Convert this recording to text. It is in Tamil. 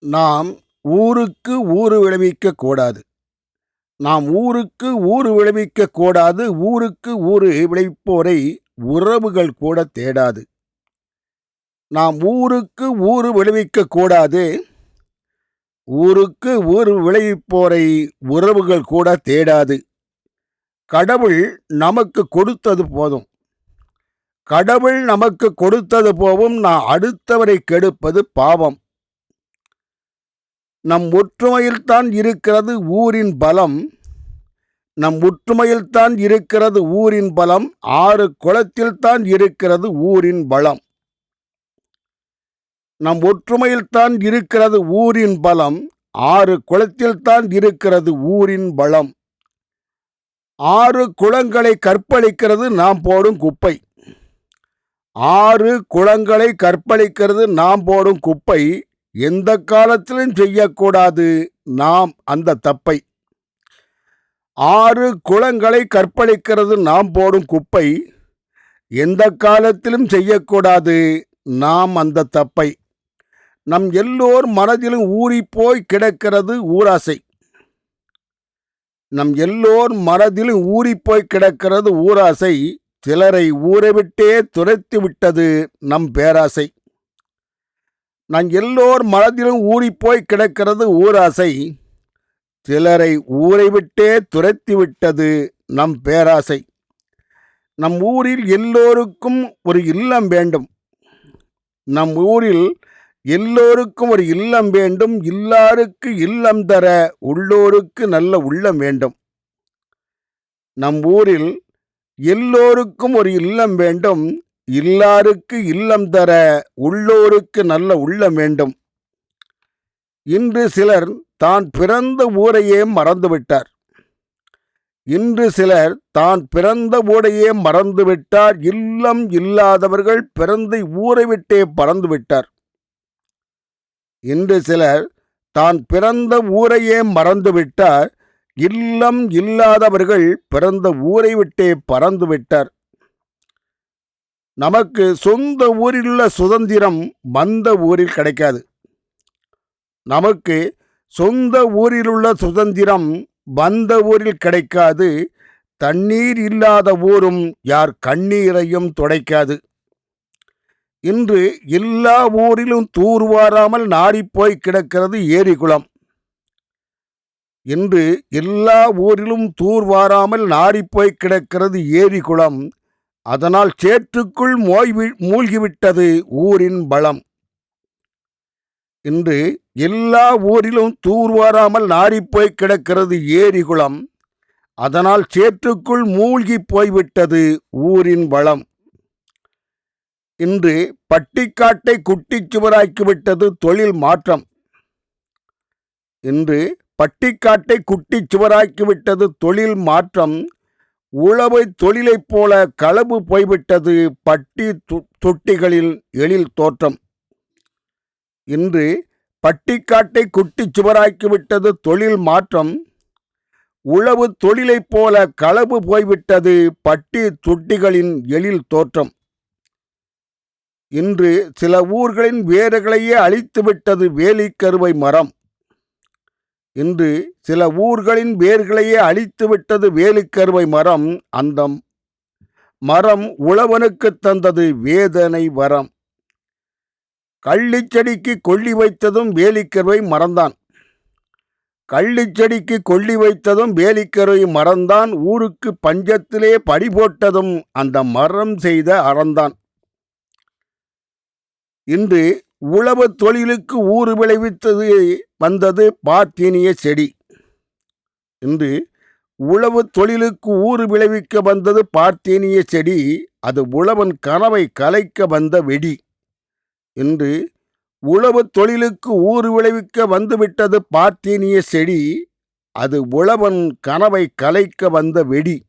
நாம் ஊருக்கு ஊறு விளைவிக்க கூடாது. நாம் ஊருக்கு ஊறு விளைவிக்க கூடாது. ஊருக்கு ஊறு விளைவிப்போரை உறவுகள் கூட தேடாது. நாம் ஊருக்கு ஊறு விளைவிக்க கூடாது. ஊருக்கு ஊறு விளைவிப்போரை உறவுகள் கூட தேடாது. கடவுள் நமக்கு கொடுத்தது போதும். கடவுள் நமக்கு கொடுத்தது போதும் நான் அடுத்தவரை கெடுப்பது பாவம். நம் ஒற்றுமையில்தான் இருக்கிறது ஊரின் பலம். நம் ஒற்றுமையில்தான் இருக்கிறது ஊரின் பலம். ஆறு குளத்தில்தான் இருக்கிறது ஊரின் பலம். நம் ஒற்றுமையில்தான் இருக்கிறது ஊரின் பலம். ஆறு குளத்தில்தான் இருக்கிறது ஊரின் பலம். ஆறு குளங்களை கற்பழிக்கிறது நாம் போடும் குப்பை. ஆறு குளங்களை கற்பழிக்கிறது நாம் போடும் குப்பை. எந்த காலத்திலும் செய்யக்கூடாது நாம் அந்த தப்பை. ஆறு குளங்களை கற்பழிக்கிறது நாம் போடும் குப்பை. எந்த காலத்திலும் செய்யக்கூடாது நாம் அந்த தப்பை. நம் எல்லோர் மனதிலும் ஊறிப்போய் கிடக்கிறது ஊராசை. நம் எல்லோர் மனதிலும் ஊறிப்போய் கிடக்கிறது ஊராசை. சிலரை ஊரைவிட்டே துரைத்து விட்டது நம் பேராசை. நான் எல்லோர் மனதிலும் ஊறிப்போய் கிடக்கிறது ஊராசை. சிலரை ஊரை விட்டே துரத்தி விட்டது நம் பேராசை. நம் ஊரில் எல்லோருக்கும் ஒரு இல்லம் வேண்டும். நம் ஊரில் எல்லோருக்கும் ஒரு இல்லம் வேண்டும். இல்லாருக்கு இல்லம் தர உள்ளோருக்கு நல்ல உள்ளம் வேண்டும். நம் ஊரில் எல்லோருக்கும் ஒரு இல்லம் வேண்டும். இல்லாருக்கு இல்லம் தர உள்ளோருக்கு நல்ல உள்ளம் வேண்டும். இன்று சிலர் தான் பிறந்த ஊரையே மறந்துவிட்டார். இன்று சிலர் தான் பிறந்த ஊரையே மறந்துவிட்டார். இல்லம் இல்லாதவர்கள் பிறந்த ஊரை விட்டே பறந்துவிட்டார். இன்று சிலர் தான் பிறந்த ஊரையே மறந்துவிட்டார். இல்லம் இல்லாதவர்கள் பிறந்த ஊரை விட்டே பறந்துவிட்டார். நமக்கு சொந்த ஊரிலுள்ள சுதந்திரம் வந்த ஊரில் கிடைக்காது. நமக்கு சொந்த ஊரிலுள்ள சுதந்திரம் வந்த ஊரில் கிடைக்காது. தண்ணீர் இல்லாத ஊரும் யார் கண்ணீரையும் துடைக்காது. இன்று எல்லா ஊரிலும் தூர்வாராமல் நாரிப்போய் கிடக்கிறது ஏரி குளம். இன்று எல்லா ஊரிலும் தூர்வாராமல் நாறிப்போய் கிடக்கிறது ஏரி குளம். அதனால் சேற்றுக்குள் மோய்வி மூழ்கிவிட்டது ஊரின் பலம். இன்று எல்லா ஊரிலும் தூர்வாராமல் நாறிப்போய் கிடக்கிறது ஏரி குளம். அதனால் சேற்றுக்குள் மூழ்கிப் போய்விட்டது ஊரின் வளம். இன்று பட்டிக்காட்டை குட்டிச்சுவராக்கிவிட்டது தொழில் மாற்றம். இன்று பட்டிக்காட்டை குட்டிச்சுவராக்கிவிட்டது தொழில் மாற்றம். உழவு தொழிலைப் போல களவு போய்விட்டது பட்டி தொட்டிகளில் எழில் தோற்றம். இன்று பட்டிக்காட்டை குட்டிச் சுவராக்கிவிட்டது தொழில் மாற்றம். உழவு தொழிலைப் போல களவு போய்விட்டது பட்டி தொட்டிகளின் எழில் தோற்றம். இன்று சில ஊர்களின் வேர்களையே அழித்துவிட்டது வேலிக்கருவை மரம். இன்று சில ஊர்களின் வேர்களையே அழித்துவிட்டது வேலிக்கருவை மரம். அந்த மரம் உழவனுக்குத் தந்தது வேதனை வரம். கள்ளிச்செடிக்கு கொள்ளி வைத்ததும் வேலிக்கருவை மறந்தான் கள்ளிச்செடிக்கு கொள்ளி வைத்ததும் வேலிக்கருவை மறந்தான் ஊருக்கு பஞ்சத்திலே படி போட்டதும் அந்த மரம் செய்த அறந்தான். இன்று உழவு தொழிலுக்கு ஊறு விளைவித்தது வந்தது பார்த்தீனிய செடி. இன்று உழவு தொழிலுக்கு ஊறு விளைவிக்க வந்தது பார்த்தீனிய செடி. அது உழவன் கனவை கலைக்க வந்த வெடி. இன்று உழவு தொழிலுக்கு ஊறு விளைவிக்க வந்துவிட்டது பார்த்தீனிய செடி. அது உழவன் கனவை கலைக்க வந்த வெடி.